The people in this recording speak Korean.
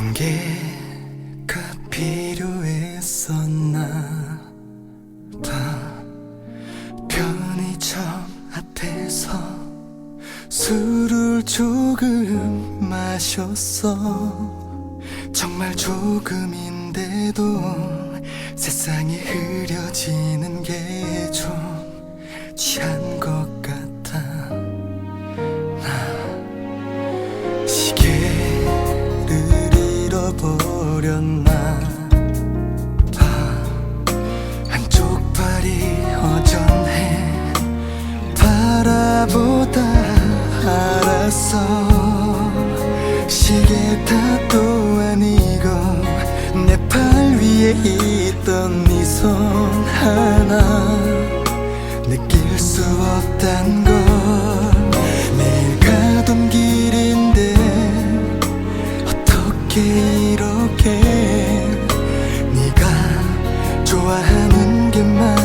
핑계가 필요했었나 봐. 편의점 앞에서 술을 조금 마셨어. 정말 조금인데도 세상이 흐려지는 게 좀 취한 잃어버렸나. 봐 한쪽 발이 허전해. 바라보다 알았어. 시계 탓도 아니고 내 팔 위에 있던 네 손 하나 이렇게 네가 좋아하는 게많